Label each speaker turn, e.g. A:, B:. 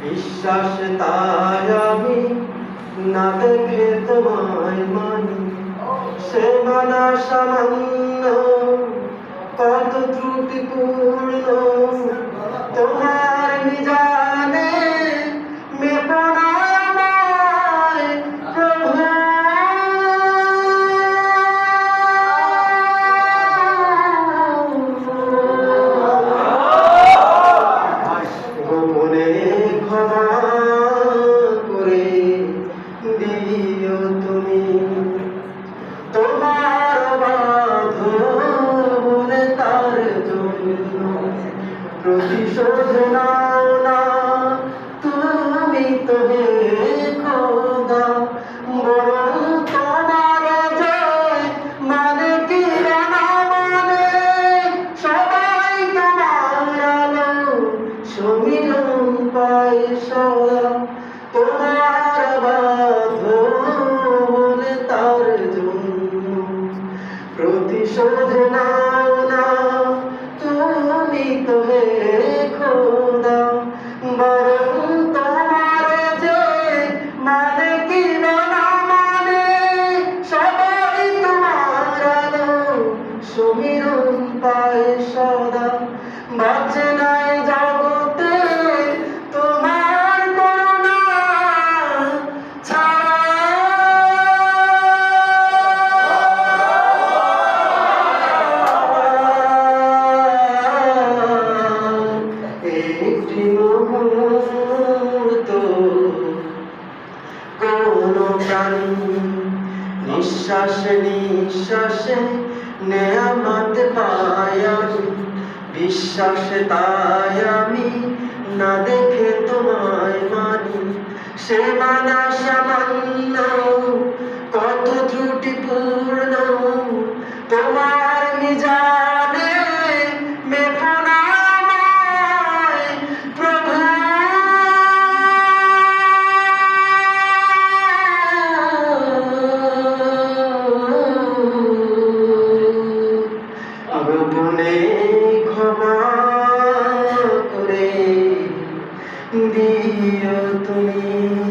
A: বিশ্বাস তার আমি না দেখে তোমায় মানি। সে মানা সামান্য প্রতিশোধ নাও না তুমি তো হে খোদা বরং তোমার যে মানে কি মানে সবাই তোমার আলো সমীরণ পাই সদা তোমার বাঁধনে তার জন্য প্রতিশোধ নাও আমি। না দেখে তোমায় মানি। সে মানা সামান্য কত ত্রুটিপূর্ণ তোমার নিজা প্রিয় তুমি।